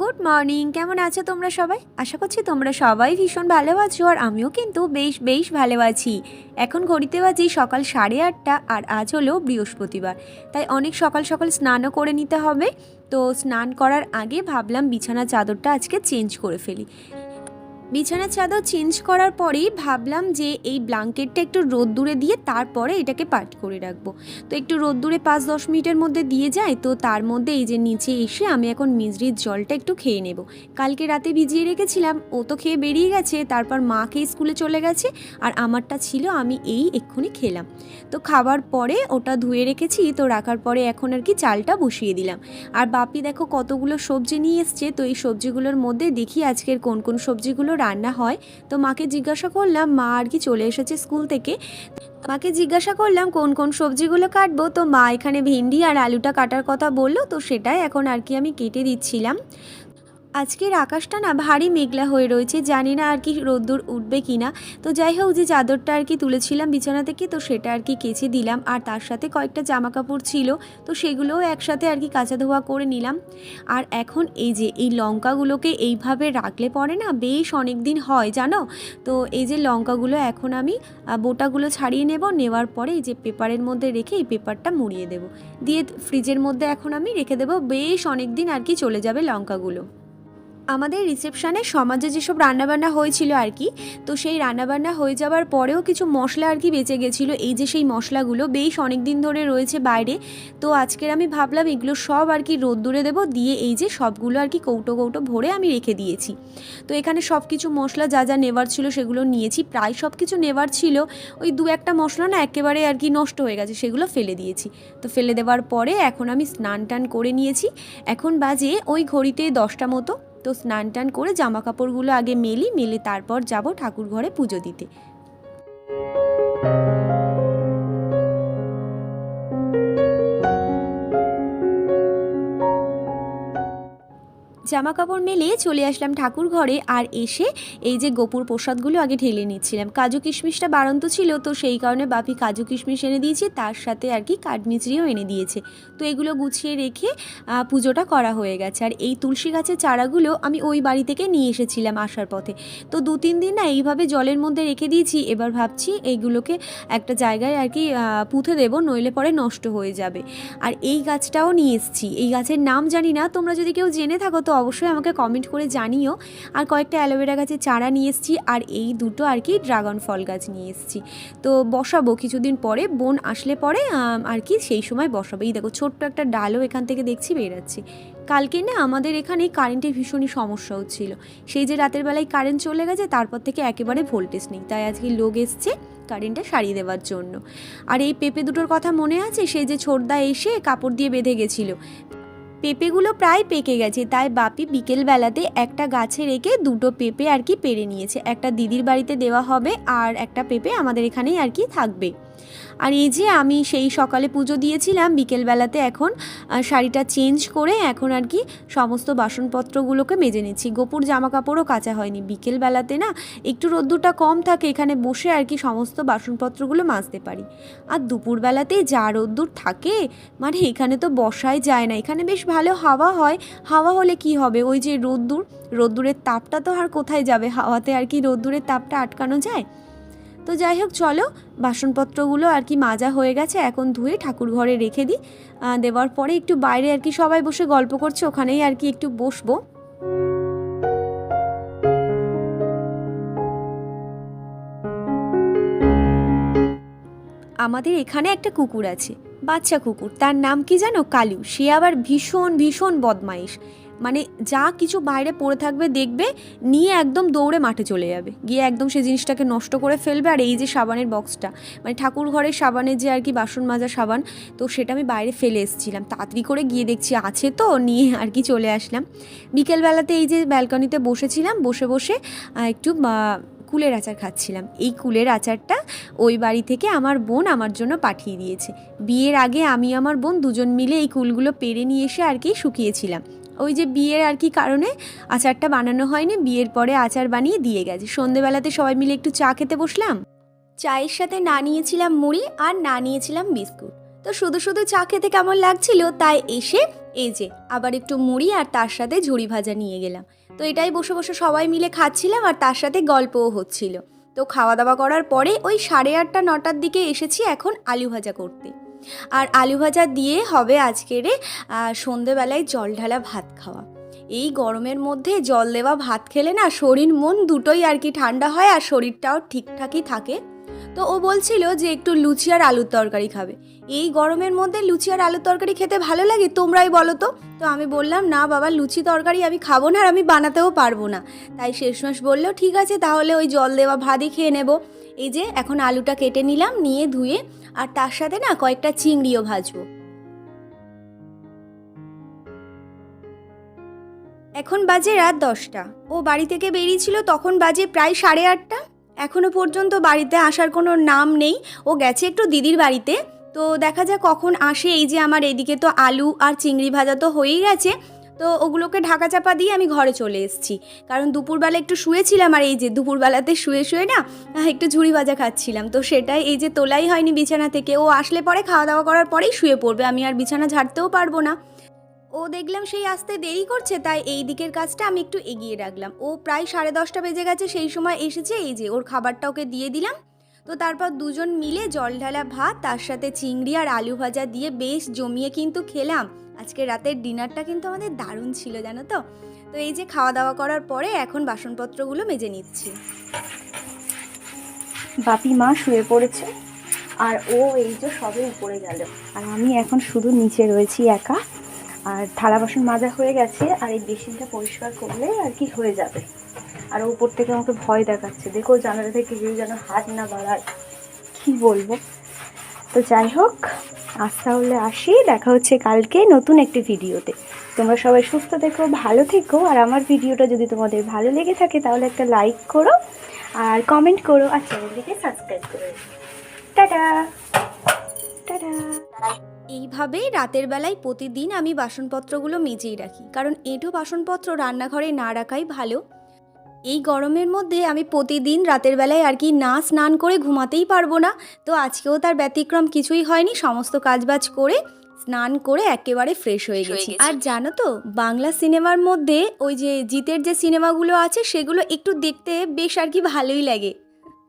Good morning. কেমন আছো তোমরা সবাই? আশা করছি তোমরা সবাই ভীষণ ভালো আছো আর আমিও কিন্তু বেশ বেশ ভালো আছি। এখন ঘড়িতে বাজি সকাল সাড়ে আটটা আর আজ হলো বৃহস্পতিবার। তাই অনেক সকাল সকাল স্নানও করে নিতে হবে। তো স্নান করার আগে ভাবলাম বিছানা চাদরটা আজকে চেঞ্জ করে ফেলি। বিছানার চাদর চেঞ্জ করার পরেই ভাবলাম যে এই ব্ল্যাঙ্কেটটা একটু রোদ্দুরে দিয়ে তারপরে এটাকে পাট করে রাখব। তো একটু রোদ্দুরে পাঁচ দশ মিনিটের মধ্যে দিয়ে যায়, তো তার মধ্যে এই যে নিচে এসে আমি এখন মিজরির জলটা একটু খেয়ে নেব। কালকে রাতে ভিজিয়ে রেখেছিলাম, ও তো খেয়ে বেরিয়ে গেছে, তারপর মাকে স্কুলে চলে গেছে, আর আমারটা ছিল, আমি এই এক্ষুনি খেলাম। তো খাবার পরে ওটা ধুয়ে রেখেছি, তো রাখার পরে এখন আর কি চালটা বসিয়ে দিলাম। আর বাপি দেখো কতগুলো সবজি নিয়ে এসছে, তো এই সবজিগুলোর মধ্যে দেখি আজকের কোন কোন সবজিগুলো রান্না হয়, তো মাকে জিজ্ঞাসা করলাম, মা, আর কি চলে এসেছে স্কুল থেকে? মাকে জিজ্ঞাসা করলাম, কোন কোন সবজিগুলো কাটবো? তো মা এখানে ভেন্ডি আর আলুটা কাটার কথা বলল, তো সেটাই এখন আর কি আমি কেটে দিচ্ছিলাম। আজকের আকাশটা না ভারী মেঘলা হয়ে রয়েছে, জানি না আর কি রোদ্দুর উঠবে কি না। তো যাই হোক, যে চাদরটা আর কি তুলেছিলাম বিছানা থেকে, তো সেটা আর কি কেচে দিলাম। আর তার সাথে কয়েকটা জামা কাপড় ছিল, তো সেগুলোও একসাথে আর কি কাঁচা ধোয়া করে নিলাম। আর এখন এই যে এই লঙ্কাগুলোকে এইভাবে রাখলে পরে না বেশ অনেক দিন হয়, জানো? তো এই যে লঙ্কাগুলো এখন আমি বোটাগুলো ছাড়িয়ে নেব, নেওয়ার পরে এই যে পেপারের মধ্যে রেখে এই পেপারটা মুড়িয়ে দেব। দিয়ে ফ্রিজের মধ্যে এখন আমি রেখে দেবো, বেশ অনেক দিন আর কি চলে যাবে লঙ্কাগুলো। আমাদের রিসেপশানে সমাজে যেসব রান্নাবান্না হয়েছিল আর কি, তো সেই রান্নাবান্না হয়ে যাওয়ার পরেও কিছু মশলা আর কি বেঁচে গেছিল। এই যে সেই মশলাগুলো বেশ অনেক দিন ধরে রয়েছে বাইরে, তো আজকের আমি ভাবলাম এগুলো সব আর কি রোদ্দুরে দেবো, দিয়ে এই যে সবগুলো আর কি কৌটো কৌটো ভরে আমি রেখে দিয়েছি। তো এখানে সব কিছু মশলা যা যা নেওয়ার ছিল সেগুলো নিয়েছি, প্রায় সব কিছু নেওয়ার ছিল ওই দু একটা মশলা না একেবারে আর কি নষ্ট হয়ে গেছে, সেগুলো ফেলে দিয়েছি। তো ফেলে দেওয়ার পরে এখন আমি স্নান টান করে নিয়েছি, এখন বাজে ওই ঘড়িতে দশটা মতো। তো স্নান টান করে জামা কাপড়গুলো আগে মেলি, মেলে তারপর যাব ঠাকুর ঘরে পুজো দিতে। জামা কাপড় মেলে চলে আসলাম ঠাকুর ঘরে আর এসে এই যে গোপুর প্রসাদগুলো আগে ঢেলে নিচ্ছিলাম। কাজু কিশমিশটা বাড়ন্ত ছিল, তো সেই কারণে বাপি কাজু কিশমিশ এনে দিয়েছে, তার সাথে আর কি কাঠমিচড়িও এনে দিয়েছে। তো এগুলো গুছিয়ে রেখে পুজোটা করা হয়ে গেছে। আর এই তুলসী গাছের চারাগুলো আমি ওই বাড়ি থেকে নিয়ে এসেছিলাম আসার পথে। তো দু, তিন দিন না এইভাবে জলের মধ্যে রেখে দিয়েছি, এবার ভাবছি এইগুলোকে একটা জায়গায় আর কি পুঁতে দেবো, নইলে পরে নষ্ট হয়ে যাবে। আর এই গাছটাও নিয়ে এসেছি। এই গাছের নাম জানি না, তোমরা যদি কেউ জেনে থাকো তো অবশ্যই আমাকে কমেন্ট করে জানিও। আর কয়েকটা অ্যালোভেরা গাছের চারা নিয়ে এসেছি, আর এই দুটো আর কি ড্রাগন ফল গাছ নিয়ে এসেছি। তো বসাবো, কিছুদিন পরে বোন আসলে পরে আর কি সেই সময় বসাবো। এই দেখো, ছোট্ট একটা ডালও এখান থেকে দেখছি বেরাচ্ছে। কালকে না আমাদের এখানে এই কারেন্টের ভীষণই সমস্যা হচ্ছিল। সেই যে রাতের বেলায় কারেন্ট চলে গেছে, তারপর থেকে একেবারে ভোল্টেজ নেই। তাই আজকে লোক এসছে কারেন্টটা সারিয়ে দেওয়ার জন্য। আর এই পেঁপে দুটোর কথা মনে আছে? সেই যে ছোটদা এসে কাপড় দিয়ে বেঁধে গেছিল। পেঁপেগুলো প্রায় পেকে গেছে, তাই বাপি বিকেলবেলাতে একটা গাছে রেখে দুটো পেঁপে আর কি পেরে নিয়েছে। একটা দিদির বাড়িতে দেওয়া হবে আর একটা পেঁপে আমাদের এখানেই আর কি থাকবে। আর এই যে আমি সেই সকালে পুজো দিয়েছিলাম, বিকেলবেলাতে এখন শাড়িটা চেঞ্জ করে এখন আর কি সমস্ত বাসনপত্রগুলোকে মেজে নিচ্ছি। গোপুর জামা কাপড়ও কাচা হয়নি। বিকেলবেলাতে না একটু রোদ্দুরটা কম থাকে, এখানে বসে আর কি সমস্ত বাসনপত্রগুলো মাজতে পারি। আর দুপুরবেলাতে যা রোদ্দুর থাকে মানে এখানে তো বসাই যায় না। এখানে বেশ ভালো হাওয়া হয়। হাওয়া হলে কি হবে? ওই যে রোদ্দুর, রোদ্দুরের তাপটা তো আর কোথায় যাবে? হাওয়াতে আর কি রোদ্দুরের তাপটা আটকানো যায়? তো যাই হোক, চলো, বাসনপত্রগুলো আর কি মাজা হয়ে গেছে, এখন ধুয়ে ঠাকুর ঘরে রেখে দিই। দেওয়ার পরে একটু বাইরে আর কি সবাই বসে গল্প করছে, ওখানেই আর কি একটু বসবো। আমাদের এখানে একটা কুকুর আছে, বাচ্চা কুকুর, তার নাম কি জানো? কালু। সে আবার ভীষণ ভীষণ বদমাইশ। মানে যা কিছু বাইরে পড়ে থাকবে, দেখবে, নিয়ে একদম দৌড়ে মাঠে চলে যাবে। গিয়ে একদম সেই জিনিসটাকে নষ্ট করে ফেলবে, আর এই যে সাবানের বক্সটা মানে ঠাকুর ঘরের সাবানের যে আর কি বাসন মাজা সাবান, তো সেটা আমি বাইরে ফেলে এসেছিলাম। তাড়াতাড়ি করে গিয়ে দেখছি আছে তো, নিয়ে আর কি চলে আসলাম। বিকেলবেলাতে এই যে ব্যালকনিতে বসেছিলাম, বসে বসে একটু কুলের আচার খাচ্ছিলাম। এই কুলের আচারটা ওই বাড়ি থেকে আমার বোন আমার জন্য পাঠিয়ে দিয়েছে। বিয়ের আগে আমি আমার বোন দুজন মিলে এই কুলগুলো পেরে নিয়ে এসে আর কি শুকিয়েছিলাম। ওই যে বিয়ের আর কি কারণে আচারটা বানানো হয়নি, বিয়ের পরে আচার বানিয়ে দিয়ে গেছে। সন্ধেবেলাতে সবাই মিলে একটু চা খেতে বসলাম। চায়ের সাথে না নিয়েছিলাম মুড়ি আর না নিয়েছিলাম বিস্কুট। তো শুধু শুধু চা খেতে কেমন লাগছিল, তাই এসে এই যে আবার একটু মুড়ি আর তার সাথে ঝুড়ি ভাজা নিয়ে গেলাম। তো এটাই বসে বসে সবাই মিলে খাচ্ছিলাম আর তার সাথে গল্পও হচ্ছিল। তো খাওয়া দাওয়া করার পরে ওই সাড়ে আটটা, নটার দিকে এসেছি এখন আলু ভাজা করতে। আর আলু ভাজা দিয়ে হবে আজকেরে সন্ধেবেলায় জল ঢালা ভাত খাওয়া। এই গরমের মধ্যে জল দেওয়া ভাত খেলে না শরীর মন দুটোই আর কি ঠান্ডা হয় আর শরীরটাও ঠিকঠাকই থাকে। তো ও বলছিল যে একটু লুচি আর আলুর তরকারি খাবে। এই গরমের মধ্যে লুচি আর আলুর তরকারি খেতে ভালো লাগে তোমরাই বলো তো? তো আমি বললাম, না বাবা, লুচি তরকারি আমি খাব না আর আমি বানাতেও পারব না। তাই শেষমাস বলল, ঠিক আছে, তাহলে ওই জল দেওয়া ভাতই খেয়ে নেব। এই যে এখন আলুটা কেটে নিলাম, নিয়ে ধুয়ে আর তার সাথে না কয়েকটা চিংড়িও ভাজবো। এখন বাজে রাত দশটা। ও বাড়ি থেকে বেরিয়েছিল তখন বাজে প্রায় সাড়ে আটটা। এখনও পর্যন্ত বাড়িতে আসার কোনো নাম নেই। ও গেছে একটু দিদির বাড়িতে। তো দেখা যাক কখন আসে। এই যে আমার এদিকে তো আলু আর চিংড়ি ভাজা তো হয়েই গেছে। তো ওগুলোকে ঢাকা চাপা দিয়ে আমি ঘরে চলে এসেছি। কারণ দুপুরবেলা একটু শুয়েছিলাম আর এই যে দুপুরবেলাতে শুয়ে শুয়ে না একটু ঝুড়ি ভাজা খাচ্ছিলাম। তো সেটাই এই যে তোলাই হয়নি বিছানা থেকে, ও আসলে পরে খাওয়া দাওয়া করার পরেই শুয়ে পড়বে, আমি আর বিছানা ঝাড়তেও পারব না। ও দেখলাম সেই আসতে দেরি করছে, তাই এই দিকের কাজটা আমি একটু এগিয়ে রাখলাম। ও প্রায় সাড়ে দশটা বেজে গেছে, সেই সময় এসেছে এই যে ওর খাবারটা ওকে দিয়ে দিলাম। তো তারপর দুজন মিলে জল ঢালা ভাত, তার সাথে চিংড়ি আর আলু ভাজা দিয়ে বেশ জমিয়ে কিন্তু খেলাম। আজকে রাতের ডিনারটা কিন্তু আমাদের দারুণ ছিল, জানো তো? তো এই যে খাওয়া দাওয়া করার পরে এখন বাসনপত্রগুলো মেজে নিচ্ছি। বাপি মা শুয়ে পড়েছে আর ও এই যে সবে উপরে গেল। আর আমি এখন শুধু নিচে রয়েছি একা। আর থালা বাসন মাজা হয়ে গেছে আর এই বেসিনটা পরিষ্কার করলে আর কি হয়ে যাবে। আর উপর থেকে আমাকে ভয় দেখাচ্ছে। দেখো জানালা থেকে কেউ যেন হাত না বাড়ায়। কি বলব? তো যাই হোক আজ তাহলে আসি, দেখা হচ্ছে কালকে নতুন একটি ভিডিওতে। তোমরা সবাই সুস্থ থেকো, ভালো থেকো, আর আমার ভিডিওটা যদি তোমাদের ভালো লেগে থাকে তাহলে একটা লাইক করো আর কমেন্ট করো আর চ্যানেলটিকে সাবস্ক্রাইব করো টাটা! টাটা! এইভাবেই রাতের বেলায় প্রতিদিন আমি বাসনপত্রগুলো মেজেই রাখি, কারণ এঁটো বাসনপত্র রান্নাঘরে না রাখাই ভালো। এই গরমের মধ্যে আমি প্রতিদিন রাতের বেলায় আর কি না স্নান করে ঘুমাতেই পারব না। তো আজকেও তার ব্যতিক্রম কিছুই হয়নি। সমস্ত কাজবাজ করে স্নান করে একেবারে ফ্রেশ হয়ে গেছি। আর জানো তো বাংলা সিনেমার মধ্যে ওই যে জিতের যে সিনেমাগুলো আছে সেগুলো একটু দেখতে বেশ আর কি ভালোই লাগে।